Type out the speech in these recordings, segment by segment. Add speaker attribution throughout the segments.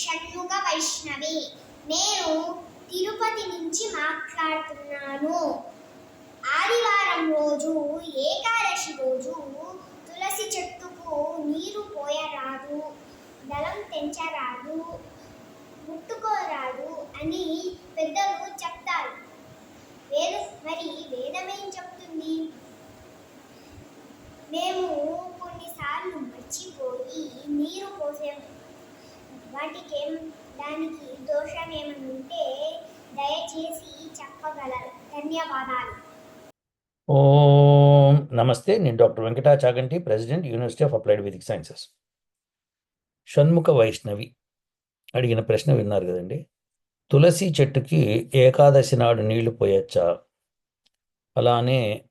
Speaker 1: షణ్ముఖ వైష్ణవి. నేను తిరుపతి నుంచి మాట్లాడుతున్నాను. ఆదివారం రోజు ఏకాదశి రోజు తులసి చెట్టుకు నీరు పోయరాదు దళం తెంచరాదు ముట్టుకోరాదు అని పెద్దలు చెప్తారు. వేద మరి వేదమేం చెప్తుంది? మేము కొన్నిసార్లు మర్చిపోయి నీరు పోసాము వాటికి ఏం దానికి దోషం ఏమైనా ఉంటే దయచేసి చెప్పగలరు. ధన్యవాదాలు.
Speaker 2: ఓం నమస్తే నేను doctor Venkata Chaganti president university of applied Vedic sciences. Shanmukha Vaishnavi అడిగిన ప్రశ్న విన్నారు కదండి. తులసి చెట్టుకి ఏకాదశి నాడు నీళ్ళు పోయొచ్చా? అలానే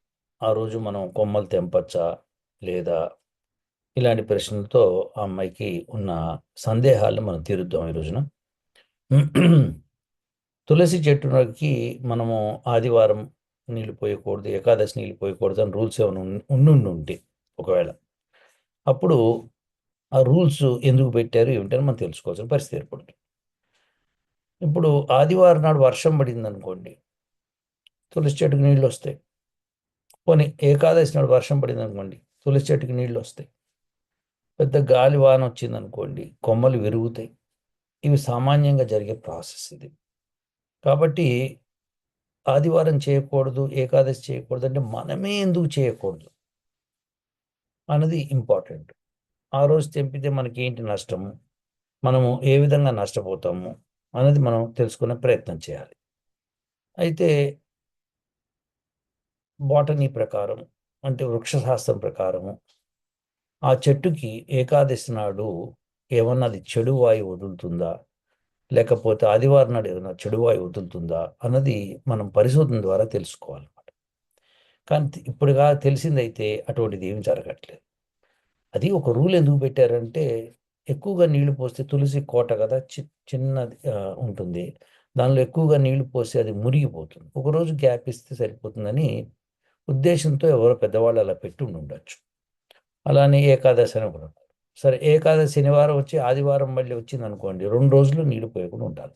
Speaker 2: ఆ రోజు మనం కొమ్మలు తెంపచ్చా లేదా? ఇలాంటి ప్రశ్నలతో ఆ అమ్మాయికి ఉన్న సందేహాలను మనం తీరుద్దాం ఈ రోజున. తులసి చెట్టుకి మనము ఆదివారం నీళ్ళు పోయకూడదు ఏకాదశి నీళ్ళు పోయకూడదు అని రూల్స్ ఏమైనా ఉండి ఉంటే ఒకవేళ. అప్పుడు ఆ రూల్స్ ఎందుకు పెట్టారు ఏమిటని మనం తెలుసుకోవాల్సిన పరిస్థితి ఏర్పడుతుంది. ఇప్పుడు ఆదివారం నాడు వర్షం పడింది అనుకోండి తులసి చెట్టుకు నీళ్ళు వస్తాయి. పోనీ ఏకాదశి నాడు వర్షం పడింది అనుకోండి తులసి చెట్టుకి నీళ్ళు వస్తాయి. పెద్ద గాలి వాన వచ్చింది అనుకోండి కొమ్మలు విరుగుతాయి. ఇవి సామాన్యంగా జరిగే ప్రాసెస్ ఇది. కాబట్టి ఆదివారం చేయకూడదు ఏకాదశి చేయకూడదు అంటే మనమే ఎందుకు చేయకూడదు అన్నది ఇంపార్టెంట్. ఆ రోజు తెంపితే మనకి ఏంటి నష్టము? మనము ఏ విధంగా నష్టపోతాము అన్నది మనం తెలుసుకునే ప్రయత్నం చేయాలి. అయితే బాటనీ ప్రకారం అంటే వృక్షశాస్త్రం ప్రకారము ఆ చెట్టుకి ఏకాదశి నాడు ఏమన్నా అది చెడు వాయువు వదులుతుందా? లేకపోతే ఆదివారం నాడు ఏదైనా చెడు వాయువు వదులుతుందా? అన్నది మనం పరిశోధన ద్వారా తెలుసుకోవాలన్నమాట. కానీ ఇప్పుడుగా తెలిసిందైతే అటువంటిది ఏమి జరగట్లేదు. అది ఒక రూల్ ఎందుకు పెట్టారంటే ఎక్కువగా నీళ్ళు పోస్తే తులసి కోట కదా చి చిన్నది ఉంటుంది. దానిలో ఎక్కువగా నీళ్ళు పోస్తే అది మురిగిపోతుంది. ఒకరోజు గ్యాప్ ఇస్తే సరిపోతుందని ఉద్దేశంతో ఎవరో పెద్దవాళ్ళు అలా పెట్టి ఉండొచ్చు అలానే ఏకాదశి అని కూడా సరే ఏకాదశి శనివారం వచ్చి ఆదివారం మళ్ళీ వచ్చింది అనుకోండి రెండు రోజులు నీళ్ళు పోయకుండా ఉండాలి.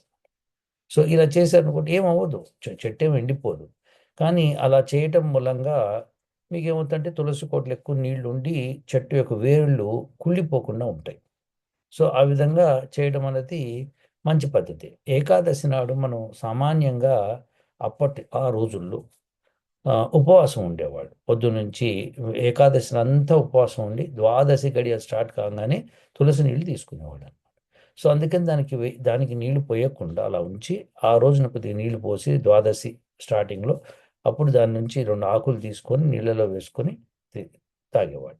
Speaker 2: సో ఇలా చేశారనుకోండి ఏమవ్వదు. చెట్టు ఏమి ఎండిపోదు. కానీ అలా చేయటం మూలంగా మీకు ఏమవుతుందంటే తులసి కోట్లు ఎక్కువ నీళ్ళు ఉండి చెట్టు యొక్క వేళ్ళు కుళ్ళిపోకుండా ఉంటాయి. సో ఆ విధంగా చేయడం అనేది మంచి పద్ధతి. ఏకాదశి నాడు మనం సామాన్యంగా అప్పటి ఆ రోజుల్లో ఉపవాసం ఉండేవాడు. పొద్దు నుంచి ఏకాదశి అంతా ఉపవాసం ఉండి ద్వాదశి గడియ స్టార్ట్ కాగానే తులసి నీళ్ళు తీసుకునేవాడు అనమాట సో అందుకని దానికి దానికి నీళ్ళు పోయకుండా అలా ఉంచి ఆ రోజున కొద్దిగా నీళ్ళు పోసి ద్వాదశి స్టార్టింగ్లో అప్పుడు దాని నుంచి రెండు ఆకులు తీసుకొని నీళ్ళలో వేసుకొని తాగేవాడు.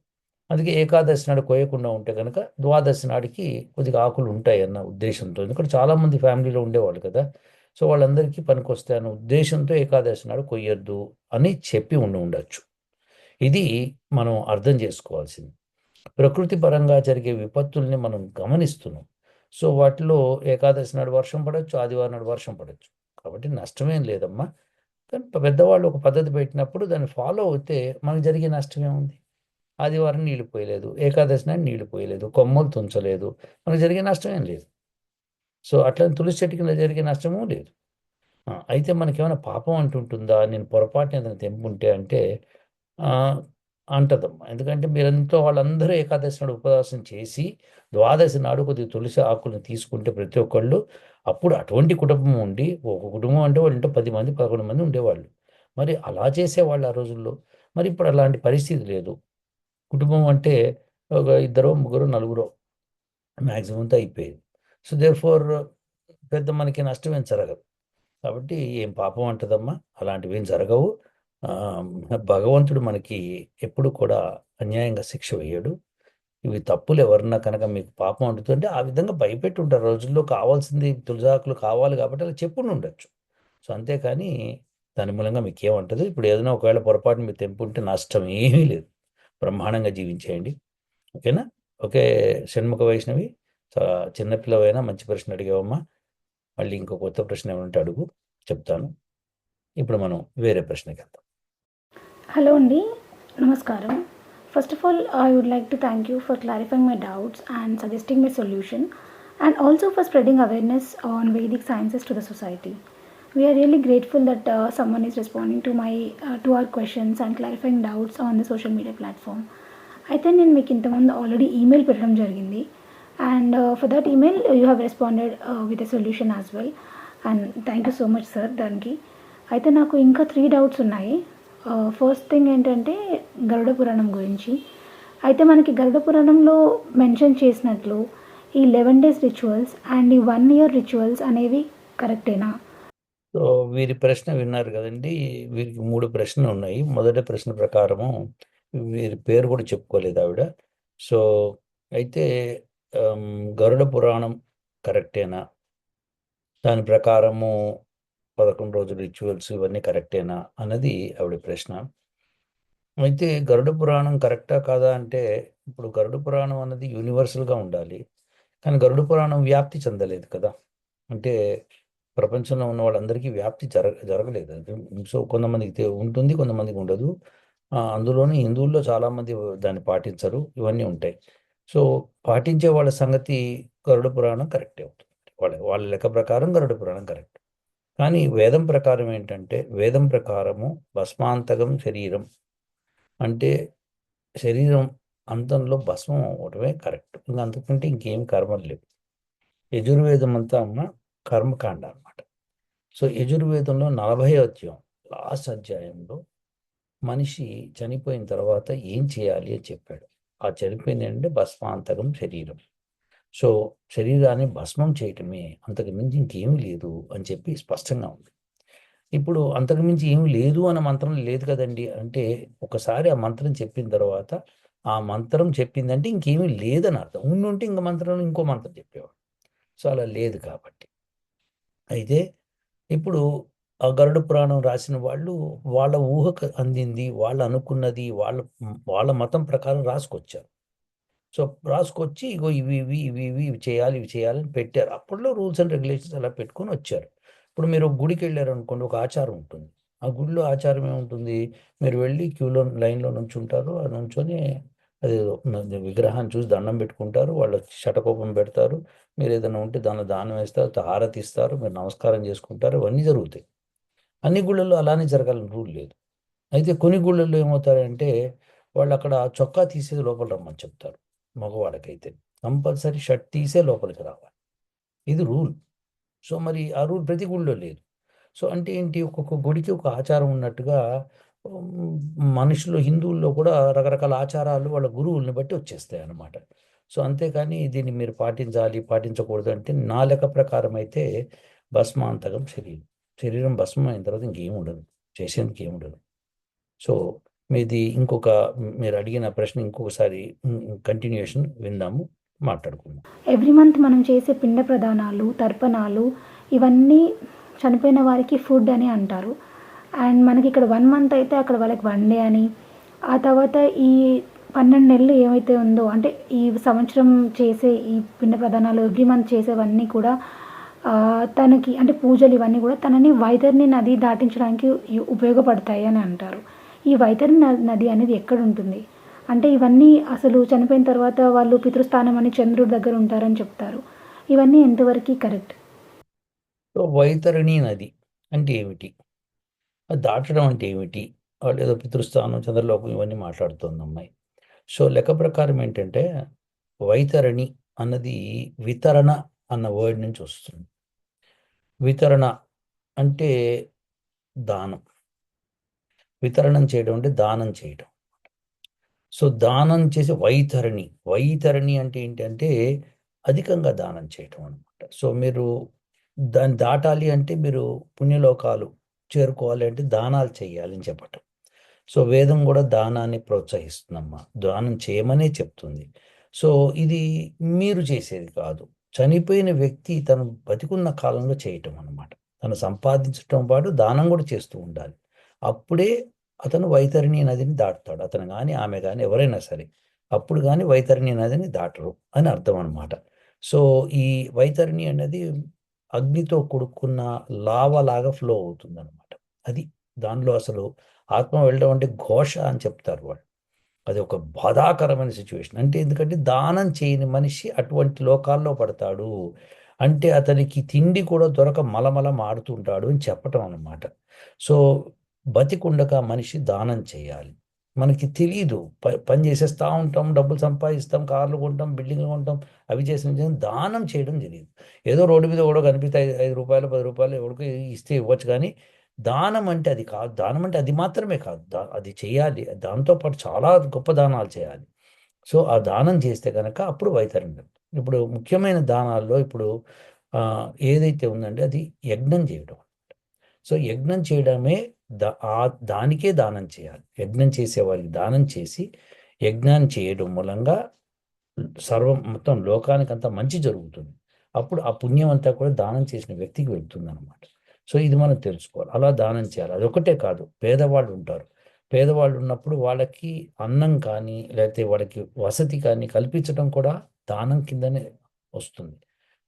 Speaker 2: అందుకే ఏకాదశి నాడు కోయకుండా ఉంటే కనుక ద్వాదశి నాడికి కొద్దిగా ఆకులు ఉంటాయి అన్న ఉద్దేశంతో. ఎందుకంటే చాలామంది ఫ్యామిలీలో ఉండేవాళ్ళు కదా. సో వాళ్ళందరికీ పనికొస్తే అన్న ఉద్దేశంతో ఏకాదశి నాడు కొయ్యొద్దు అని చెప్పి ఉండి ఉండొచ్చు. ఇది మనం అర్థం చేసుకోవాల్సింది. ప్రకృతి పరంగా జరిగే విపత్తుల్ని మనం గమనిస్తున్నాం. సో వాటిలో ఏకాదశి నాడు వర్షం పడవచ్చు ఆదివారం నాడు వర్షం పడవచ్చు కాబట్టి నష్టమేం లేదమ్మా. కానీ పెద్దవాళ్ళు ఒక పద్ధతి పెట్టినప్పుడు దాన్ని ఫాలో అవుతే మనకు జరిగే నష్టమే ఉంది ఆదివారం నీళ్ళు పోయలేదు ఏకాదశి నాడు నీళ్ళు పోయలేదు కొమ్మలు తుంచలేదు మనకు జరిగే నష్టమేం లేదు. సో అట్లా తులసి చెట్టు కింద జరిగే నష్టము లేదు. అయితే మనకి ఏమైనా పాపం అంటుంటుందా? నేను పొరపాటున ఏదైనా తెంపుంటే అంటే అంటదమ్మా. ఎందుకంటే మీరంతా వాళ్ళందరూ ఏకాదశి నాడు ఉపవాసం చేసి ద్వాదశి నాడు కొద్దిగా తులసి ఆకులను తీసుకుంటే ప్రతి ఒక్కళ్ళు అప్పుడు అటువంటి కుటుంబం ఉండి ఒక కుటుంబం అంటే వాళ్ళు ఇంట్లో పది మంది పదకొండు మంది ఉండేవాళ్ళు. మరి అలా చేసేవాళ్ళు ఆ రోజుల్లో. మరి ఇప్పుడు అలాంటి పరిస్థితి లేదు. కుటుంబం అంటే ఒక ఇద్దరు ముగ్గురు నలుగురు మ్యాక్సిమం అయిపోయేది. సో దేర్ ఫోర్ పెద్ద మనకి నష్టం ఏం జరగదు. కాబట్టి ఏం పాపం అంటదమ్మా. అలాంటివి ఏం జరగవు. భగవంతుడు మనకి ఎప్పుడు కూడా అన్యాయంగా శిక్ష వేయడు. ఇవి తప్పులు ఎవరన్నా కనుక మీకు పాపం అంటుతుంటే ఆ విధంగా భయపెట్టి ఉంటారు. రోజుల్లో కావాల్సింది తులజాకులు కావాలి కాబట్టి అలా చెప్పుని ఉండొచ్చు. సో అంతేకాని దాని మూలంగా మీకు ఏమంటది ఇప్పుడు ఏదైనా ఒకవేళ పొరపాటు మీరు తెంపుంటే నష్టం ఏమీ లేదు. బ్రహ్మాండంగా జీవించేయండి. ఓకేనా? ఓకే షణ్ముఖ వైష్ణవి. చిన్నపిల్లవైనా మంచి ప్రశ్న అడిగేవమ్మా. మళ్ళీ ఇంకో కొత్త ప్రశ్న ఏమంటే అడుగు చెప్తాను. ఇప్పుడు మనం వేరే ప్రశ్నకి
Speaker 3: హలో అండి నమస్కారం. First of all I would like to thank you for clarifying my doubts and suggesting my solution and also for spreading awareness on Vedic sciences to the society we are really grateful that some someone is responding to my to our questions and clarifying doubts on the social media platform అయితే నేను మీకు ఇంతకుముందు already email పెట్టడం జరిగింది. And for that email you have responded with a solution as well and thank you so much sir దానికి అయితే నాకు ఇంకా త్రీ డౌట్స్ ఉన్నాయి. ఫస్ట్ థింగ్ ఏంటంటే గరుడ పురాణం గురించి. అయితే మనకి గరుడ పురాణంలో మెన్షన్ చేసినట్లు ఈ లెవెన్ డేస్ రిచువల్స్ అండ్ ఈ వన్ ఇయర్ రిచువల్స్ అనేవి కరెక్టేనా?
Speaker 2: సో వీరి ప్రశ్న విన్నారు కదండి. వీరికి మూడు ప్రశ్నలు ఉన్నాయి. మొదటి ప్రశ్న ప్రకారము వీరి పేరు కూడా చెప్పుకోలేదు ఆవిడ. సో అయితే గరుడ పురాణం కరెక్టేనా? దాని ప్రకారము పదకొండు రోజులు రిచువల్స్ ఇవన్నీ కరెక్టేనా అన్నది ఆవిడ ప్రశ్న. అయితే గరుడ పురాణం కరెక్టా కాదా అంటే ఇప్పుడు గరుడ పురాణం అన్నది యూనివర్సల్గా ఉండాలి. కానీ గరుడ పురాణం వ్యాప్తి చెందలేదు కదా. అంటే ప్రపంచంలో ఉన్న వాళ్ళందరికీ వ్యాప్తి జరగ జరగలేదు. సో కొంతమందికి ఉంటుంది కొంతమందికి ఉండదు. ఆ, అందులోని హిందువుల్లో చాలామంది దాన్ని పాటించరు. ఇవన్నీ ఉంటాయి. సో పాటించే వాళ్ళ సంగతి గరుడ పురాణం కరెక్టే అవుతుంది. వాళ్ళ వాళ్ళ లెక్క ప్రకారం గరుడ పురాణం కరెక్ట్. కానీ వేదం ప్రకారం ఏంటంటే వేదం ప్రకారము భస్మాంతకం శరీరం. అంటే శరీరం అంతంలో భస్మం అవడమే కరెక్ట్. ఇంకా అంతకంటే ఇంకేం కర్మలు లేవు. యజుర్వేదం అంతా అమ్మ కర్మకాండ అన్నమాట. సో యజుర్వేదంలో నలభై అధ్యాయం లాస్ట్ అధ్యాయంలో మనిషి చనిపోయిన తర్వాత ఏం చేయాలి అని చెప్పాడు. ఆ చనిపోయింది అంటే భస్మాంతకం శరీరం. సో శరీరాన్ని భస్మం చేయటమే అంతకు మించి ఇంకేమీ లేదు అని చెప్పి స్పష్టంగా ఉంది. ఇప్పుడు అంతకు మించి ఏమీ లేదు అన్న మంత్రం లేదు కదండి అంటే ఒకసారి ఆ మంత్రం చెప్పిన తర్వాత ఆ మంత్రం చెప్పిందంటే ఇంకేమీ లేదని అర్థం. ఉండుంటే ఇంక మంత్రం ఇంకో మంత్రం చెప్పేవాడు. సో అలా లేదు కాబట్టి. అయితే ఇప్పుడు ఆ గరుడ పురాణం రాసిన వాళ్ళు వాళ్ళ ఊహకు అందింది వాళ్ళు అనుకున్నది వాళ్ళ వాళ్ళ మతం ప్రకారం రాసుకొచ్చారు. సో రాసుకొచ్చి ఇగో ఇవి ఇవి ఇవి ఇవి ఇవి చేయాలి ఇవి చేయాలని పెట్టారు. అప్పట్లో రూల్స్ అండ్ రెగ్యులేషన్స్ అలా పెట్టుకొని వచ్చారు. ఇప్పుడు మీరు ఒక గుడికి వెళ్ళారు అనుకోండి ఒక ఆచారం ఉంటుంది. ఆ గుడిలో ఆచారం ఏముంటుంది? మీరు వెళ్ళి క్యూలో లైన్లో నుంచుంటారు ఆ నుంచొని అది విగ్రహాన్ని చూసి దండం పెట్టుకుంటారు వాళ్ళు శటకోపం పెడతారు. మీరు ఏదైనా ఉంటే దానిలో దానం వేస్తారు హారతి ఇస్తారు మీరు నమస్కారం చేసుకుంటారు ఇవన్నీ జరుగుతాయి. అన్ని గుళ్ళల్లో అలానే జరగాలని రూల్ లేదు. అయితే కొన్ని గుళ్ళల్లో ఏమవుతారంటే వాళ్ళు అక్కడ చొక్కా తీసేది లోపల రమ్మని చెప్తారు మగవాళ్ళకైతే. కంపల్సరీ షర్ట్ తీసే లోపలికి రావాలి. ఇది రూల్. సో మరి ఆ రూల్ ప్రతి గుళ్ళో లేదు. సో అంటే ఏంటి? ఒక్కొక్క గుడికి ఒక ఆచారం ఉన్నట్టుగా మనుషులు హిందువుల్లో కూడా రకరకాల ఆచారాలు వాళ్ళ గురువుల్ని బట్టి వచ్చేస్తాయి అన్నమాట. సో అంతేకాని దీన్ని మీరు పాటించాలి పాటించకూడదు అంటే నా లెక్క ప్రకారం అయితే భస్మాంతకం శరీరం. శరీరం భస్మం అయిన తర్వాత ఇంకేం ఉండదు చేసేందుకు ఏం ఉండదు సో మీది ఇంకొక మీరు అడిగిన ప్రశ్న ఇంకొకసారి కంటిన్యూషన్ విందాము మాట్లాడుకుందాం.
Speaker 3: ఎవ్రీ మంత్ మనం చేసే పిండ ప్రదానాలు తర్పణాలు ఇవన్నీ చనిపోయిన వారికి ఫుడ్ అని అంటారు. అండ్ మనకి ఇక్కడ వన్ మంత్ అయితే అక్కడ వాళ్ళకి వన్ డే అని. ఆ తర్వాత ఈ పన్నెండు నెలలు ఏమైతే ఉందో అంటే ఈ సంవత్సరం చేసే ఈ పిండ ప్రదానాలు ఎవ్రీ మంత్ చేసేవన్నీ కూడా తనకి అంటే పూజలు ఇవన్నీ కూడా తనని వైతరిని నది దాటించడానికి ఉపయోగపడతాయి అని అంటారు. ఈ వైతరిని న- నది అనేది ఎక్కడ ఉంటుంది? అంటే ఇవన్నీ అసలు చనిపోయిన తర్వాత వాళ్ళు పితృస్థానం అని చంద్రుడి దగ్గర ఉంటారని చెప్తారు. ఇవన్నీ ఎంతవరకు కరెక్ట్?
Speaker 2: వైతరణి నది అంటే ఏమిటి? అది దాటడం అంటే ఏమిటి? వాళ్ళు ఏదో పితృస్థానం చంద్రలోకం ఇవన్నీ మాట్లాడుతుంది అమ్మాయి. సో లెక్క ప్రకారం ఏంటంటే వైతరణి అన్నది వితరణ అన్న వర్డ్ నుంచి వస్తుంది. వితరణ అంటే దానం. వితరణం చేయడం అంటే దానం చేయడం. సో దానం చేసే వైతరణి. వైతరణి అంటే ఏంటంటే అధికంగా దానం చేయటం అనమాట సో మీరు దాన్ని దాటాలి అంటే మీరు పుణ్యలోకాలు చేరుకోవాలి అంటే దానాలు చేయాలని చెప్పటం. సో వేదం కూడా దానాన్ని ప్రోత్సహిస్తుందమ్మా. దానం చేయమనే చెప్తుంది. సో ఇది మీరు చేసేది కాదు. చనిపోయిన వ్యక్తి తను బతికున్న కాలంలో చేయటం అనమాట తను సంపాదించటం పాటు దానం కూడా చేస్తూ ఉండాలి. అప్పుడే అతను వైతరిణి నదిని దాటుతాడు. అతను కానీ ఆమె కానీ ఎవరైనా సరే అప్పుడు కానీ వైతరిణి నదిని దాటరు అని అర్థం అనమాట సో ఈ వైతరిణి అనేది అగ్నితో కొడుకున్న లావలాగా ఫ్లో అవుతుంది అనమాట అది దానిలో అసలు ఆత్మ వెళ్ళడం అంటే ఘోష అని చెప్తారు వాళ్ళు. అది ఒక బాధాకరమైన సిచ్యువేషన్ అంటే ఎందుకంటే దానం చేయని మనిషి అటువంటి లోకాల్లో పడతాడు. అంటే అతనికి తిండి కూడా దొరక మలమల మాడుతుంటాడు అని చెప్పటం అన్నమాట. సో బతికుండక మనిషి దానం చేయాలి. మనకి తెలియదు ప- పని చేసేస్తూ ఉంటాం డబ్బులు సంపాదిస్తాం కార్లు కొంటాం బిల్డింగ్లు కొంటాం అవి చేసిన దానం చేయడం తెలియదు ఏదో రోడ్డు మీద ఎవడో కనిపిస్తే ఐదు ఐదు రూపాయలు పది రూపాయలు ఎవడికి ఇస్తే ఇవ్వచ్చు కానీ దానం అంటే అది కాదు. దానం అంటే అది మాత్రమే కాదు. దా- అది చేయాలి. దాంతోపాటు చాలా గొప్ప దానాలు చేయాలి. సో ఆ దానం చేస్తే కనుక అప్పుడు వైతరణ్యం. ఇప్పుడు ముఖ్యమైన దానాల్లో ఇప్పుడు ఏదైతే ఉందంటే అది యజ్ఞం చేయడం సో యజ్ఞం చేయడమే దా ఆ దానికే దానం చేయాలి. యజ్ఞం చేసేవారికి దానం చేసి యజ్ఞాన్ని చేయడం మూలంగా సర్వం మొత్తం లోకానికంతా మంచి జరుగుతుంది. అప్పుడు ఆ పుణ్యం అంతా కూడా దానం చేసిన వ్యక్తికి వెళ్తుంది అనమాట సో ఇది మనం తెలుసుకోవాలి. అలా దానం చేయాలి. అది ఒకటే కాదు. పేదవాళ్ళు ఉంటారు. పేదవాళ్ళు ఉన్నప్పుడు వాళ్ళకి అన్నం కానీ లేకపోతే వాళ్ళకి వసతి కానీ కల్పించడం కూడా దానం కిందనే వస్తుంది.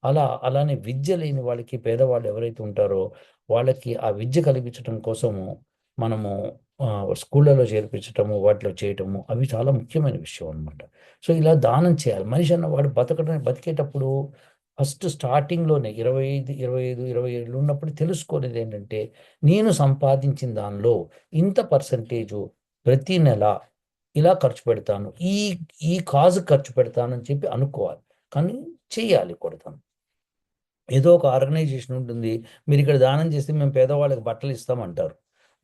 Speaker 2: అలా అలానే విద్య లేని వాళ్ళకి పేదవాళ్ళు ఎవరైతే ఉంటారో వాళ్ళకి ఆ విద్య కల్పించడం కోసము మనము స్కూళ్ళలో చేర్పించటము వాటిలో చేయటము అవి చాలా ముఖ్యమైన విషయం అనమాట సో ఇలా దానం చేయాలి. మనిషి అన్నవాడు బతకడం బతికేటప్పుడు ఫస్ట్ స్టార్టింగ్లోనే ఇరవై ఐదు ఇరవై ఐదు ఇరవై ఏళ్ళు ఉన్నప్పుడు తెలుసుకునేది ఏంటంటే నేను సంపాదించిన దానిలో ఇంత పర్సంటేజు ప్రతి నెల ఇలా ఖర్చు పెడతాను ఈ ఈ కాజు ఖర్చు పెడతాను అని చెప్పి అనుకోవాలి. కానీ చేయాలి కొడతాను ఏదో ఒక ఆర్గనైజేషన్ ఉంటుంది మీరు ఇక్కడ దానం చేస్తే మేము పేదవాళ్ళకి బట్టలు ఇస్తామంటారు.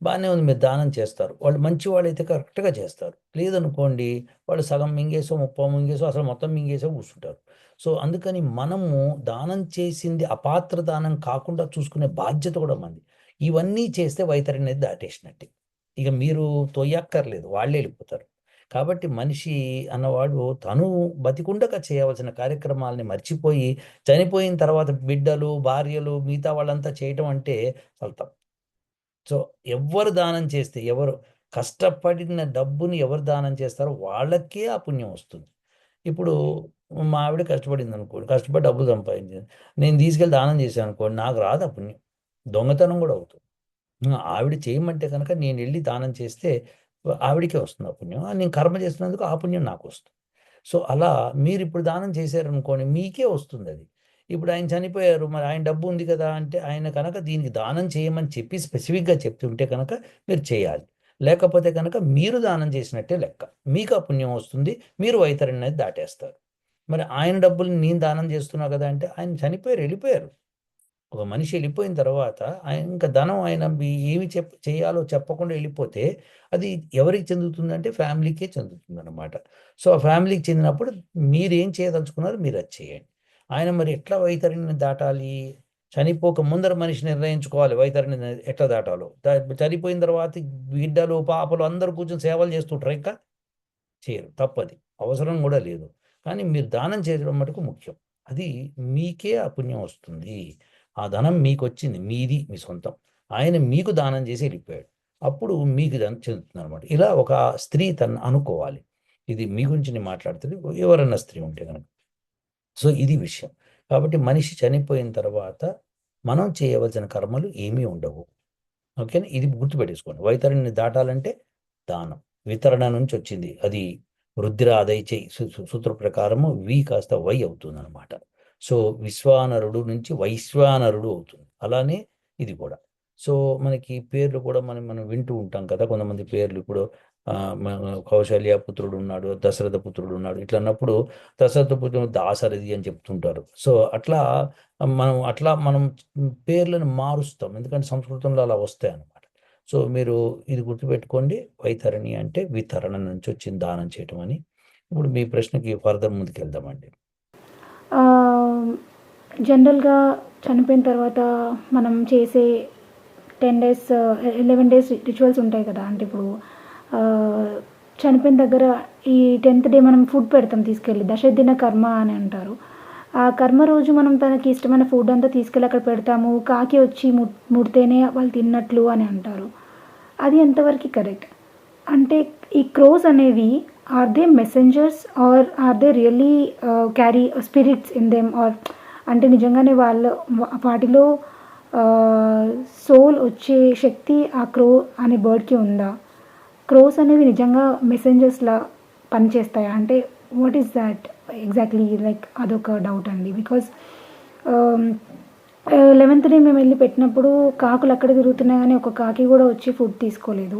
Speaker 2: బాగానే ఉంది మీరు దానం చేస్తారు. వాళ్ళు మంచి వాళ్ళు అయితే కరెక్ట్గా చేస్తారు. లేదనుకోండి వాళ్ళు సగం మింగేసో ముప్పో మింగేసో అసలు మొత్తం మింగేసో కూర్చుంటారు. సో అందుకని మనము దానం చేసింది అపాత్ర దానం కాకుండా చూసుకునే బాధ్యత కూడా మంది ఇవన్నీ చేస్తే వైతరి అనేది దాటేసినట్టే. ఇక మీరు తొయ్యక్కర్లేదు వాళ్ళే వెళ్ళిపోతారు. కాబట్టి మనిషి అన్నవాడు తను బతికుండగా చేయవలసిన కార్యక్రమాలని మర్చిపోయి చనిపోయిన తర్వాత బిడ్డలు భార్యలు మిగతా వాళ్ళంతా చేయటం అంటే చాలా తప్పు. సో ఎవరు దానం చేస్తే ఎవరు కష్టపడిన డబ్బుని ఎవరు దానం చేస్తారో వాళ్ళకే ఆ పుణ్యం వస్తుంది. ఇప్పుడు మా ఆవిడ కష్టపడింది అనుకోండి కష్టపడి డబ్బులు సంపాదించింది. నేను తీసుకెళ్ళి దానం చేశాను అనుకోండి నాకు రాదు ఆ పుణ్యం. దొంగతనం కూడా అవుతుంది. ఆవిడ చేయమంటే కనుక నేను వెళ్ళి దానం చేస్తే ఆవిడకే వస్తుంది ఆ పుణ్యం. నేను కర్మ చేస్తున్నందుకు ఆ పుణ్యం నాకు వస్తుంది. సో అలా మీరు ఇప్పుడు దానం చేశారనుకోండి మీకే వస్తుంది అది. ఇప్పుడు ఆయన చనిపోయారు. మరి ఆయన డబ్బు ఉంది కదా అంటే ఆయన కనుక దీనికి దానం చేయమని చెప్పి స్పెసిఫిక్గా చెప్తుంటే కనుక మీరు చేయాలి. లేకపోతే కనుక మీరు దానం చేసినట్టే లెక్క. మీకు ఆ పుణ్యం వస్తుంది. మీరు వైతరిని అనేది దాటేస్తారు. మరి ఆయన డబ్బులు నేను దానం చేస్తున్నా కదా అంటే ఆయన చనిపోయారు వెళ్ళిపోయారు. ఒక మనిషి వెళ్ళిపోయిన తర్వాత ఆయన ఇంకా ధనం ఆయన మీ- ఏమి చెప్ చేయాలో చెప్పకుండా వెళ్ళిపోతే అది ఎవరికి చెందుతుందంటే ఫ్యామిలీకే చెందుతుంది అనమాట సో ఆ ఫ్యామిలీకి చెందినప్పుడు మీరేం చేయదలుచుకున్నారు మీరు అది చేయండి. ఆయన మరి ఎట్లా వైతరిని దాటాలి? చనిపోక ముందర మనిషి నిర్ణయించుకోవాలి వైతరిని ఎట్లా దాటాలో? చనిపోయిన తర్వాత బిడ్డలు పాపలు అందరూ కూర్చొని సేవలు చేస్తుంటారు ఇంకా? చేయరు. తప్పది. అవసరం కూడా లేదు. కానీ మీరు దానం చేయడం మటుకు ముఖ్యం. అది మీకే ఆ పుణ్యం వస్తుంది. ఆ ధనం మీకు వచ్చింది మీది మీ సొంతం. ఆయన మీకు దానం చేసి వెళ్ళిపోయాడు. అప్పుడు మీకు దాన్ని చెందుతుంది అనమాట ఇలా ఒక స్త్రీ తను అనుకోవాలి. ఇది మీ గురించి నేను మాట్లాడుతుంది. ఎవరన్నా స్త్రీ ఉంటే కనుక. సో ఇది విషయం. కాబట్టి మనిషి చనిపోయిన తర్వాత మనం చేయవలసిన కర్మలు ఏమీ ఉండవు. ఓకేనా? ఇది గుర్తుపెట్టేసుకోండి. వైతరిని దాటాలంటే దానం. వితరణ నుంచి వచ్చింది. అది వృద్ధిర ఆదయ చేయి సూత్ర ప్రకారము వి కాస్త వై అవుతుంది అనమాట సో విశ్వానరుడు నుంచి వైశ్వానరుడు అవుతుంది. అలానే ఇది కూడా. సో మనకి పేర్లు కూడా మనం మనం వింటూ ఉంటాం కదా కొంతమంది పేర్లు ఇప్పుడు కౌశల్య పుత్రుడు ఉన్నాడు దశరథ పుత్రుడు ఉన్నాడు. ఇట్లా అన్నప్పుడు దశరథ పుత్రుడు దాశరథి అని చెప్తుంటారు. సో అట్లా మనం అట్లా మనం పేర్లను మారుస్తాం. ఎందుకంటే సంస్కృతంలో అలా వస్తాయి అన్నమాట సో మీరు ఇది గుర్తుపెట్టుకోండి. వైతరణి అంటే వితరణ నుంచి వచ్చిన దానం చేయటం అని. ఇప్పుడు మీ ప్రశ్నకి ఫర్దర్ ముందుకు వెళ్దామండి
Speaker 3: జనరల్గా చనిపోయిన తర్వాత మనం చేసే ten days eleven days rituals ఉంటాయి కదా. అంటే ఇప్పుడు చనిపోయిన దగ్గర ఈ టెన్త్ డే మనం ఫుడ్ పెడతాం తీసుకెళ్ళి. దశదిన కర్మ అని అంటారు. ఆ కర్మ రోజు మనం తనకి ఇష్టమైన ఫుడ్ అంతా తీసుకెళ్ళి అక్కడ పెడతాము. కాకి వచ్చి ము ముడితేనే వాళ్ళు తిన్నట్లు అని అంటారు. అది ఎంతవరకు కరెక్ట్? అంటే ఈ క్రోస్ అనేవి are they messengers are are they really carry spirits in them? Or అంటే నిజంగానే వాళ్ళ వాటిలో సోల్ వచ్చే శక్తి ఆ క్రో అనే బర్డ్కి ఉందా? క్రోస్ అనేవి నిజంగా మెసెంజర్స్లా పనిచేస్తాయా? అంటే what is that exactly like అదొక డౌట్ అండి. బికాస్ లెవెన్త్ డే మేము వెళ్ళి పెట్టినప్పుడు కాకులు అక్కడ తిరుగుతున్నాయి కానీ ఒక కాకి కూడా వచ్చి ఫుడ్ తీసుకోలేదు.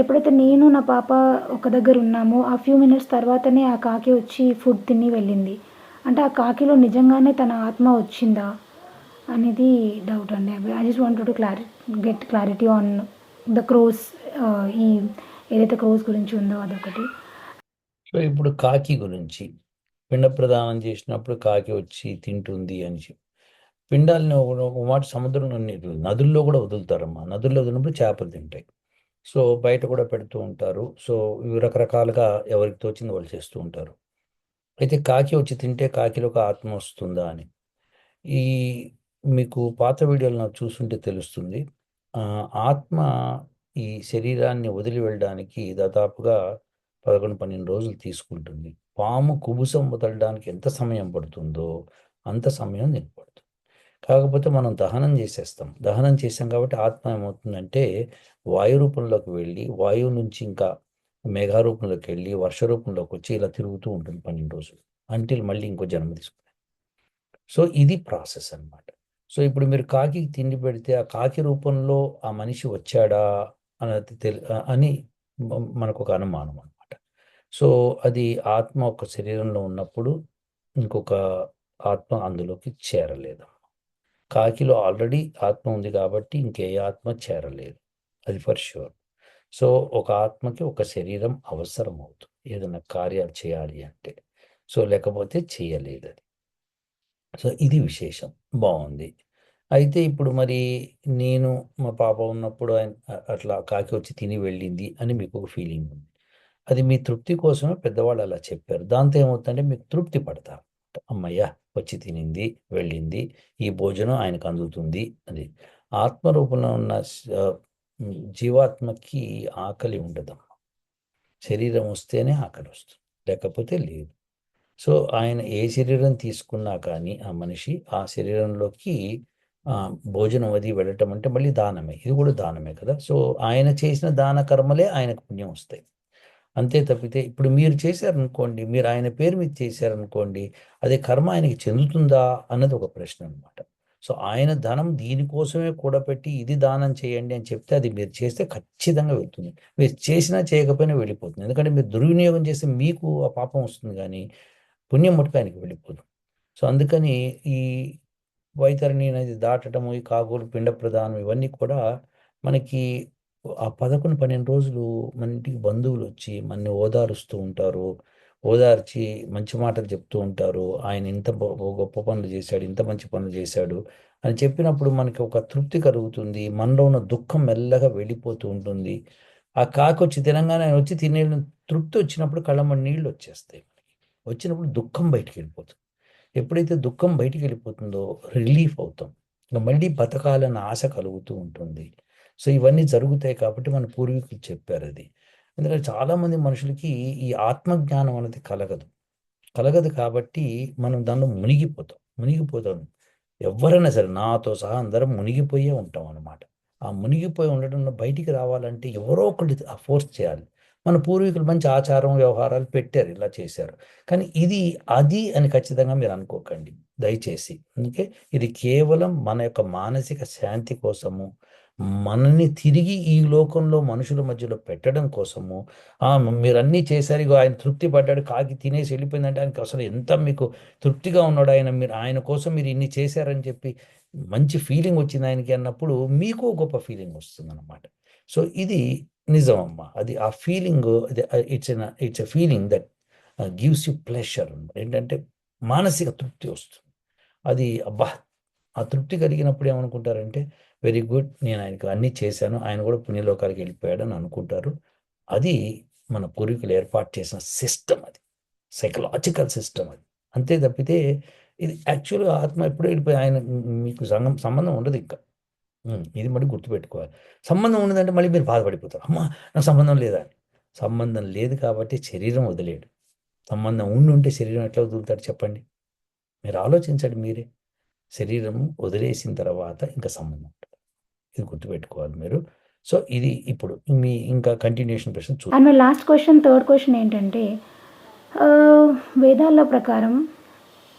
Speaker 3: ఎప్పుడైతే నేను నా పాప ఒక దగ్గర ఉన్నామో ఆ ఫ్యూ మినిట్స్ తర్వాతనే ఆ కాకి వచ్చి ఫుడ్ తిని వెళ్ళింది. అంటే ఆ కాకిలో నిజంగానే తన ఆత్మ వచ్చిందా అనేది డౌట్ అండి. I just wanted to clari get clarity on the crows ఈ ఏదైతే క్రోస్ గురించి ఉందో అదొకటి.
Speaker 2: సో ఇప్పుడు కాకి గురించి. పిండ ప్రదానం చేసినప్పుడు కాకి వచ్చి తింటుంది అని చెప్పి. పిండాలని ఒక మాట సముద్రంలో నీరు నదుల్లో కూడా వదులుతారమ్మా. నదుల్లో వదిలినప్పుడు చేపలు తింటాయి. సో బయట కూడా పెడుతూ ఉంటారు. సో ఇవి రకరకాలుగా ఎవరికి తోచింది వాళ్ళు చేస్తూ ఉంటారు. అయితే కాకి వచ్చి తింటే కాకిలో ఒక ఆత్మ వస్తుందా అని. ఈ మీకు పాత వీడియోలు నాకు చూస్తుంటే తెలుస్తుంది. ఆత్మ ఈ శరీరాన్ని వదిలి వెళ్ళడానికి దాదాపుగా పదకొండు పన్నెండు రోజులు తీసుకుంటుంది. పాము కుబుసం వదలడానికి ఎంత సమయం పడుతుందో అంత సమయం దీనికి పడుతుంది. కాకపోతే మనం దహనం చేసేస్తాం. దహనం చేసాం కాబట్టి ఆత్మ ఏమవుతుందంటే వాయు రూపంలోకి వెళ్ళి వాయువు నుంచి ఇంకా మేఘారూపంలోకి వెళ్ళి వర్ష రూపంలోకి వచ్చి ఇలా తిరుగుతూ ఉంటుంది పన్నెండు రోజులు అంటే మళ్ళీ ఇంకో జన్మ తీసుకుంటాం సో ఇది ప్రాసెస్ అన్నమాట. సో ఇప్పుడు మీరు కాకి తిండి పెడితే ఆ కాకి రూపంలో ఆ మనిషి వచ్చాడా? అన్నది తెలి అని మనకు ఒక అనుమానం అనమాట సో అది ఆత్మ ఒక శరీరంలో ఉన్నప్పుడు ఇంకొక ఆత్మ అందులోకి చేరలేదు కాకిలో ఆల్రెడీ ఆత్మ ఉంది కాబట్టి ఇంకే ఆత్మ చేరలేదు. అది ఫర్ షూర్ సో ఒక ఆత్మకి ఒక శరీరం అవసరం అవుతుంది ఏదైనా కార్యాలు చేయాలి అంటే. సో లేకపోతే చేయలేదు అది సో ఇది విశేషం. బాగుంది. అయితే ఇప్పుడు మరి నేను మా పాప ఉన్నప్పుడు ఆయన అట్లా కాకి వచ్చి తిని వెళ్ళింది అని మీకు ఒక ఫీలింగ్ ఉంది. అది మీ తృప్తి కోసమే పెద్దవాళ్ళు అలా చెప్పారు. దాంతో ఏమవుతుందంటే మీకు తృప్తి పడతారు. అమ్మయ్య వచ్చి తినింది వెళ్ళింది ఈ భోజనం ఆయనకు అందుతుంది అది ఆత్మరూపంలో ఉన్న జీవాత్మకి ఆకలి ఉండదమ్మా. శరీరం వస్తేనే ఆకలి వస్తుంది. లేకపోతే లేదు. సో ఆయన ఏ శరీరం తీసుకున్నా కానీ ఆ మనిషి ఆ శరీరంలోకి భోజనం అది వెళ్ళటం అంటే మళ్ళీ దానమే. ఇది కూడా దానమే కదా. సో ఆయన చేసిన దాన కర్మలే ఆయనకు పుణ్యం వస్తాయి. అంతే తప్పితే ఇప్పుడు మీరు చేశారనుకోండి మీరు ఆయన పేరు మీద చేశారనుకోండి అదే కర్మ ఆయనకి చెందుతుందా అన్నది ఒక ప్రశ్న అనమాట సో ఆయన ధనం దీనికోసమే కూడబెట్టి ఇది దానం చేయండి అని చెప్తే అది మీరు చేస్తే ఖచ్చితంగా వెళ్తుంది. మీరు చేసినా చేయకపోయినా వెళ్ళిపోతుంది. ఎందుకంటే మీరు దుర్వినియోగం చేస్తే మీకు ఆ పాపం వస్తుంది కానీ పుణ్యం మటుకు ఆయనకి వెళ్ళిపోదు. సో అందుకని ఈ వైతరణి నది దాటడము ఈ కాకులు పిండ ప్రదానం ఇవన్నీ కూడా మనకి ఆ పదకొండు పన్నెండు రోజులు మన ఇంటికి బంధువులు వచ్చి మనని ఓదారుస్తూ ఉంటారు. ఓదార్చి మంచి మాటలు చెప్తూ ఉంటారు. ఆయన ఇంత గొప్ప పనులు చేశాడు ఇంత మంచి పనులు చేశాడు అని చెప్పినప్పుడు మనకి ఒక తృప్తి కలుగుతుంది. మనలో ఉన్న దుఃఖం మెల్లగా వెళ్ళిపోతూ ఉంటుంది. ఆ కాకి వచ్చి తినంగానే ఆయన వచ్చి తినే తృప్తి వచ్చినప్పుడు కళ్ళమ్మ నీళ్ళు వచ్చేస్తాయి. వచ్చినప్పుడు దుఃఖం బయటికి వెళ్ళిపోతుంది. ఎప్పుడైతే దుఃఖం బయటికి వెళ్ళిపోతుందో రిలీఫ్ అవుతాం. ఇంకా మళ్ళీ బతకాలన్న ఆశ కలుగుతూ ఉంటుంది. సో ఇవన్నీ జరుగుతాయి కాబట్టి మన పూర్వీకులు చెప్పారు అది. ఎందుకంటే చాలామంది మనుషులకి ఈ ఆత్మజ్ఞానం అనేది కలగదు. కలగదు కాబట్టి మనం దానిలో మునిగిపోతాం. మునిగిపోతాం. ఎవరైనా సరే నాతో సహా అందరం మునిగిపోయే ఉంటాం అన్నమాట. ఆ మునిగిపోయి ఉండడంలో బయటికి రావాలంటే ఎవరో ఒకళ్ళు ఆ ఫోర్స్ చేయాలి. మన పూర్వీకులు మంచి ఆచారం వ్యవహారాలు పెట్టారు ఇలా చేశారు. కానీ ఇది అది అని ఖచ్చితంగా మీరు అనుకోకండి. దయచేసి. అందుకే ఇది కేవలం మన యొక్క మానసిక శాంతి కోసము మనల్ని తిరిగి ఈ లోకంలో మనుషుల మధ్యలో పెట్టడం కోసము మీరు అన్నీ చేశారు ఇగో ఆయన తృప్తి పడ్డాడు కాకి తినేసి వెళ్ళిపోయిందంటే ఆయనకి అసలు ఎంత మీకు తృప్తిగా ఉన్నాడు ఆయన? మీరు ఆయన కోసం మీరు ఇన్ని చేశారని చెప్పి మంచి ఫీలింగ్ వచ్చింది ఆయనకి అన్నప్పుడు మీకు గొప్ప ఫీలింగ్ వస్తుంది అనమాట సో ఇది నిజం అమ్మ అది ఆ feeling it's an it's a feeling that gives you pleasure ఏంటంటే మానసిక తృప్తి వస్తుంది. అది అబ్బా ఆ తృప్తి కలిగినప్పుడు ఏమనుకుంటారంటే వెరీ గుడ్ నేను ఆయనకు అన్నీ చేశాను ఆయన కూడా పుణ్యలోకాలకి వెళ్ళిపోయాడు అని అనుకుంటారు. అది మన పూర్వీకులు ఏర్పాటు చేసిన సిస్టమ్ అది. సైకలాజికల్ సిస్టమ్ అది. అంతే తప్పితే ఇది యాక్చువల్గా ఆత్మ ఎప్పుడు వెళ్ళిపోయి ఆయన మీకు సంఘం సంబంధం ఉండదు ఇంకా. ఇది మళ్ళీ గుర్తుపెట్టుకోవాలి. సంబంధం ఉన్నదంటే మళ్ళీ మీరు బాధపడిపోతారు. అమ్మా! నాకు సంబంధం లేదా? సంబంధం లేదు కాబట్టి శరీరం వదిలేడు సంబంధం ఉండి ఉంటే శరీరం ఎట్లా వదులుతాడు చెప్పండి. మీరు ఆలోచించండి మీరే. శరీరం వదిలేసిన తర్వాత ఇంకా సంబంధం ఉంటుంది. ఇది గుర్తుపెట్టుకోవాలి మీరు. సో ఇది ఇప్పుడు మీ ఇంకా కంటిన్యూషన్ ప్రశ్న చూ
Speaker 3: and last question third question ఏంటంటే ఆ, వేదాల ప్రకారం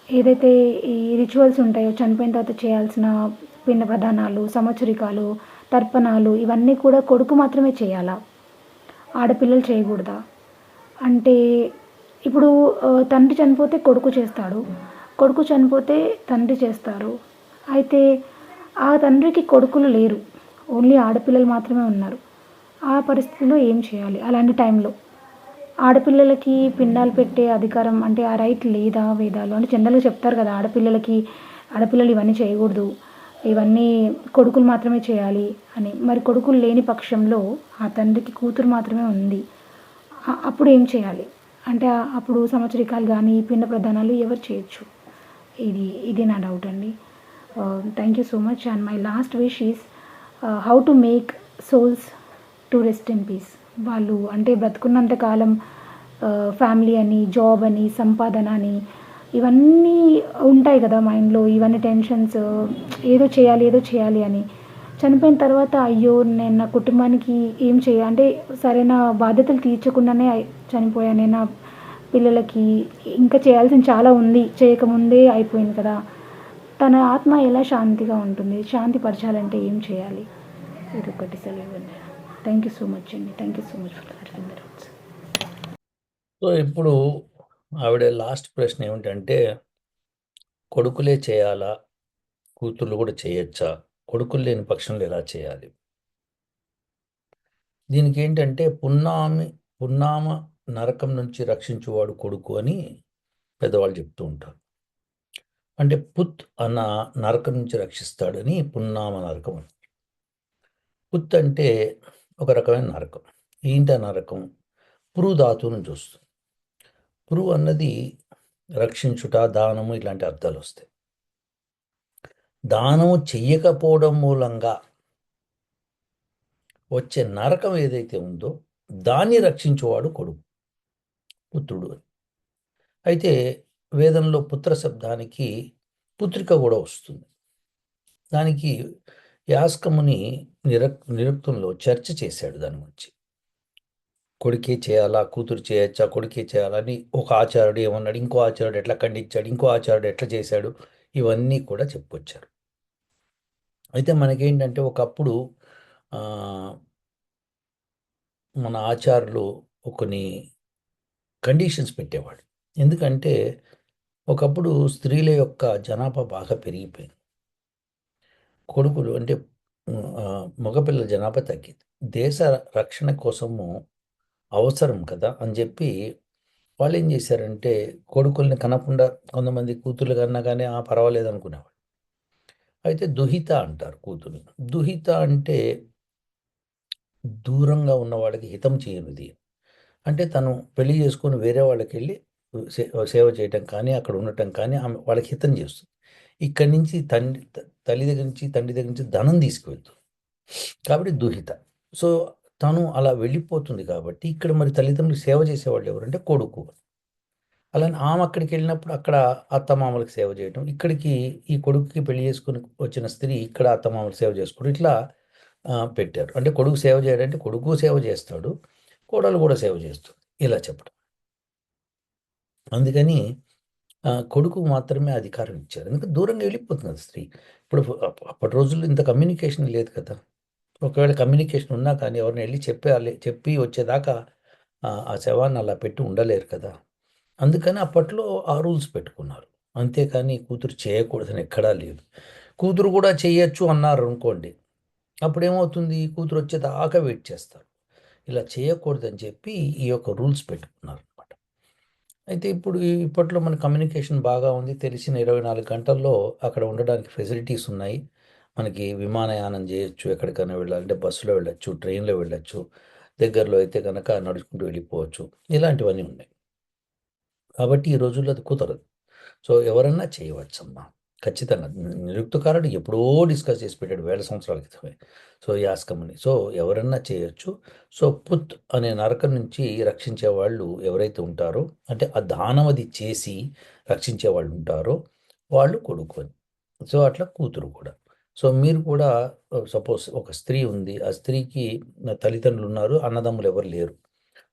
Speaker 3: ఏదైతే ఈ రిచువల్స్ ఉంటాయో చనిపోయిన తర్వాత చేయాల్సిన పిండ ప్రధానాలు సంవత్సరికాలు తర్పణాలు ఇవన్నీ కూడా కొడుకు మాత్రమే చేయాలా? ఆడపిల్లలు చేయకూడదా? అంటే ఇప్పుడు తండ్రి చనిపోతే కొడుకు చేస్తాడు. కొడుకు చనిపోతే తండ్రి చేస్తారు. అయితే ఆ తండ్రికి కొడుకులు లేరు. ఓన్లీ ఆడపిల్లలు మాత్రమే ఉన్నారు. ఆ పరిస్థితిలో ఏం చేయాలి? అలాంటి టైంలో ఆడపిల్లలకి పిండాలు పెట్టే అధికారం అంటే ఆ రైట్ లేదా వేదాలు? అంటే జనరల్గా చెప్తారు కదా ఆడపిల్లలకి ఆడపిల్లలు ఇవన్నీ చేయకూడదు. ఇవన్నీ కొడుకులు మాత్రమే చేయాలి అని. మరి కొడుకులు లేని పక్షంలో ఆ తండ్రికి కూతురు మాత్రమే ఉంది. అప్పుడు ఏం చేయాలి? అంటే అప్పుడు సంవత్సరికాలు కానీ పిండ ప్రధానాలు ఎవరు చేయొచ్చు? ఇది ఇది నా డౌట్ అండి. Thank you so much and my last wish is how to make souls to rest in peace వాళ్ళు అంటే బ్రతుకున్నంత కాలం ఫ్యామిలీ అని జాబ్ అని సంపాదన అని ఇవన్నీ ఉంటాయి కదా మైండ్లో ఇవన్నీ టెన్షన్స్ ఏదో చేయాలి ఏదో చేయాలి అని. చనిపోయిన తర్వాత అయ్యో నేను నా కుటుంబానికి ఏం చేయ అంటే సరైన బాధ్యతలు తీర్చకుండానే చనిపోయాను చనిపోయాను నా పిల్లలకి ఇంకా చేయాల్సింది చాలా ఉంది చేయకముందే అయిపోయింది కదా. తన ఆత్మ ఎలా శాంతిగా ఉంటుంది శాంతి పరచాలంటే ఏం చేయాలి? ఇది ఒకటి సెలవు. థ్యాంక్ యూ సో మచ్ అండి. Thank you so much for
Speaker 2: so ఇప్పుడు ఆవిడ లాస్ట్ ప్రశ్న ఏమిటంటే కొడుకులే చేయాలా? కూతుర్లు కూడా చేయొచ్చా? కొడుకులు లేని పక్షంలో ఎలా చేయాలి? దీనికి ఏంటంటే పున్నామి పున్నామ నరకం నుంచి రక్షించువాడు కొడుకు అని పెద్దవాళ్ళు చెప్తూ ఉంటారు. అంటే పుత్ అన్న నరకం నుంచి రక్షిస్తాడని పున్నామ నరకం అని పుత్ అంటే ఒక రకమైన నరకం. ఏంటి నరకం? పురు చూస్తుంది. నుంచి వస్తుంది గురువు అన్నది రక్షించుట దానము ఇలాంటి అర్థాలు వస్తాయి. దానము చెయ్యకపోవడం మూలంగా వచ్చే నరకం ఏదైతే ఉందో దాన్ని రక్షించువాడు కొడుకు పుత్రుడు అని. అయితే వేదంలో పుత్ర శబ్దానికి పుత్రిక కూడా వస్తుంది. దానికి యాస్కముని నిరక్ నిరుక్తంలో చర్చ చేశాడు దాని గురించి. కొడుకే చేయాలా? కూతురు చేయొచ్చా? కొడుకే చేయాలని ఒక ఆచార్యుడు ఏమన్నాడు? ఇంకో ఆచార్యుడు ఎట్లా ఖండించాడు? ఇంకో ఆచార్యుడు ఎట్లా చేశాడు? ఇవన్నీ కూడా చెప్పుకొచ్చారు. అయితే మనకేంటంటే ఒకప్పుడు మన ఆచార్యులు కొన్ని కండిషన్స్ పెట్టేవాడు ఎందుకంటే ఒకప్పుడు స్త్రీల యొక్క జనాభా బాగా పెరిగిపోయింది. కొడుకులు అంటే మగపిల్లల జనాభా తగ్గింది. దేశ రక్షణ కోసము అవసరం కదా అని చెప్పి వాళ్ళు ఏం చేశారంటే కొడుకుల్ని కనకుండా కొంతమంది కూతుర్లు కన్నా కానీ ఆ పర్వాలేదు అనుకునేవాళ్ళు. అయితే దుహిత అంటారు కూతురు దుహిత అంటే దూరంగా ఉన్న వాళ్ళకి హితం చేయనిది. అంటే తను పెళ్ళి చేసుకొని వేరే వాళ్ళకి వెళ్ళి సేవ చేయటం కానీ అక్కడ ఉండటం కానీ ఆమె వాళ్ళకి హితం చేస్తుంది. ఇక్కడి నుంచి తండ్రి త- తల్లి దగ్గర నుంచి తండ్రి దగ్గర నుంచి ధనం తీసుకువెళ్తుంది. కాబట్టి దుహిత. సో తను అలా వెళ్ళిపోతుంది కాబట్టి ఇక్కడ మరి తల్లిదండ్రులు సేవ చేసేవాళ్ళు ఎవరంటే కొడుకు. అలానే ఆమె అక్కడికి వెళ్ళినప్పుడు అక్కడ అత్తమామలకు సేవ చేయటం ఇక్కడికి ఈ కొడుకుకి పెళ్ళి చేసుకుని వచ్చిన స్త్రీ ఇక్కడ అత్తమామలకు సేవ చేసుకోవడం ఇట్లా పెట్టారు. అంటే కొడుకు సేవ చేయడంటే కొడుకు సేవ చేస్తాడు కోడలు కూడా సేవ చేస్తుంది. ఇలా చెప్పడం. అందుకని కొడుకు మాత్రమే అధికారం ఇచ్చారు. ఎందుకంటే దూరంగా వెళ్ళిపోతుంది కదా స్త్రీ. ఇప్పుడు అప్పటి రోజుల్లో ఇంత కమ్యూనికేషన్ లేదు కదా. ఒకవేళ కమ్యూనికేషన్ ఉన్నా కానీ ఎవరిని వెళ్ళి చెప్పాలి చెప్పి వచ్చేదాకా ఆ శవాన్ని అలా పెట్టి ఉండలేరు కదా. అందుకని అప్పట్లో ఆ రూల్స్ పెట్టుకున్నారు. అంతేకాని కూతురు చేయకూడదని ఎక్కడా లేదు. కూతురు కూడా చేయొచ్చు అన్నారు అనుకోండి. అప్పుడు ఏమవుతుంది కూతురు వచ్చేదాకా వెయిట్ చేస్తారు. ఇలా చేయకూడదని చెప్పి ఈ యొక్క రూల్స్ పెట్టుకున్నారు అనమాట అయితే ఇప్పుడు ఇప్పట్లో మన కమ్యూనికేషన్ బాగా ఉంది. తెలిసిన ఇరవై నాలుగు గంటల్లో అక్కడ ఉండడానికి ఫెసిలిటీస్ ఉన్నాయి. మనకి విమానయానం చేయొచ్చు ఎక్కడికైనా వెళ్ళాలంటే బస్సులో వెళ్ళొచ్చు ట్రైన్లో వెళ్ళొచ్చు దగ్గరలో అయితే కనుక నడుచుకుంటూ వెళ్ళిపోవచ్చు. ఇలాంటివన్నీ ఉన్నాయి. కాబట్టి ఈ రోజుల్లో అది కుదరదు. సో ఎవరన్నా చేయవచ్చమ్మా. ఖచ్చితంగా. నిరుక్తకారుడు ఎప్పుడో డిస్కస్ చేసి పెట్టాడు వేల సంవత్సరాల క్రితమే. సో యాస్కమని. సో ఎవరన్నా చేయొచ్చు. సో పుత్ అనే నరకం నుంచి రక్షించే వాళ్ళు ఎవరైతే ఉంటారో అంటే ఆ దానవది చేసి రక్షించే వాళ్ళు ఉంటారో వాళ్ళు కొడుకు సో అట్లా కూతురు కూడా. సో మీరు కూడా సపోజ్ ఒక స్త్రీ ఉంది ఆ స్త్రీకి తల్లిదండ్రులు ఉన్నారు అన్నదమ్ములు ఎవరు లేరు.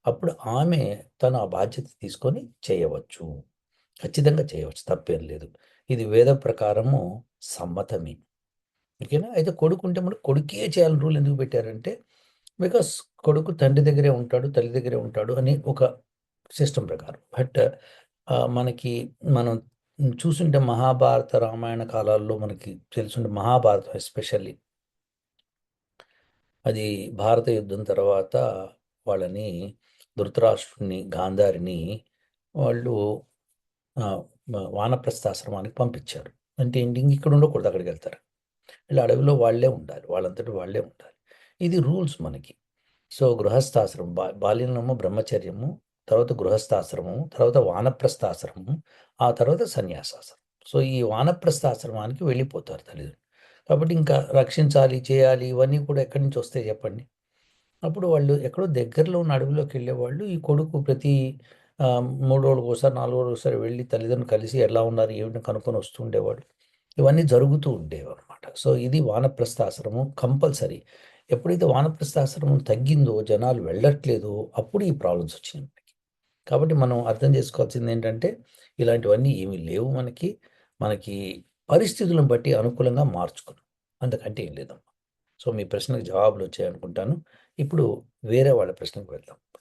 Speaker 2: అప్పుడు ఆమె తను ఆ బాధ్యత తీసుకొని చేయవచ్చు. ఖచ్చితంగా చేయవచ్చు తప్పేం లేదు. ఇది వేద ప్రకారము సమ్మతమే. ఓకేనా? అయితే కొడుకు ఉంటే మనం కొడుకే చేయాలని రూల్ ఎందుకు పెట్టారంటే బికాస్ కొడుకు తండ్రి దగ్గరే ఉంటాడు తల్లి దగ్గరే ఉంటాడు అని ఒక సిస్టమ్ ప్రకారం. బట్ మనకి మనం చూసుంటే మహాభారత రామాయణ కాలాల్లో మనకి తెలుసుంటే మహాభారతం ఎస్పెషల్లీ. అది భారత యుద్ధం తర్వాత వాళ్ళని ధృతరాష్ట్రుని గాంధారిని వాళ్ళు వానప్రస్థాశ్రమానికి పంపించారు. అంటే ఏంటి? ఇక్కడ ఉండకూడదు అక్కడికి వెళ్తారు. ఇలా అడవిలో వాళ్ళే ఉండాలి వాళ్ళంతటి వాళ్ళే ఉండాలి. ఇది రూల్స్ మనకి. సో గృహస్థాశ్రమం బా బాల్యంలో బ్రహ్మచర్యము తర్వాత గృహస్థాశ్రమం తర్వాత వానప్రస్థాశ్రమము ఆ తర్వాత సన్యాసాశ్రమం. సో ఈ వానప్రస్థాశ్రమానికి వెళ్ళిపోతారు తల్లిదండ్రులు. కాబట్టి ఇంకా రక్షించాలి చేయాలి ఇవన్నీ కూడా ఎక్కడి నుంచి వస్తాయి చెప్పండి? అప్పుడు వాళ్ళు ఎక్కడో దగ్గరలో ఉన్న అడవిలోకి వెళ్ళేవాళ్ళు ఈ కొడుకు ప్రతి మూడు రోజులకు ఒకసారి నాలుగు రోజులకు ఒకసారి వెళ్ళి తల్లిదండ్రులు కలిసి ఎలా ఉన్నారు ఏమిటి కనుక్కొని వస్తూ ఇవన్నీ జరుగుతూ ఉండేవి అనమాట సో ఇది వానప్రస్థాశ్రమం కంపల్సరీ. ఎప్పుడైతే వానప్రస్థాశ్రమం తగ్గిందో జనాలు వెళ్ళట్లేదో అప్పుడు ఈ ప్రాబ్లమ్స్ వచ్చినాయి. కాబట్టి మనం అర్థం చేసుకోవాల్సింది ఏంటంటే ఇలాంటివన్నీ ఏమీ లేవు మనకి. మనకి పరిస్థితులను బట్టి అనుకూలంగా మార్చుకున్నాం. అంతకంటే ఏం లేదమ్మా. సో మీ ప్రశ్నకు జవాబులు వచ్చాయనుకుంటాను. ఇప్పుడు వేరే వాళ్ళ ప్రశ్నకు వెళ్దాం.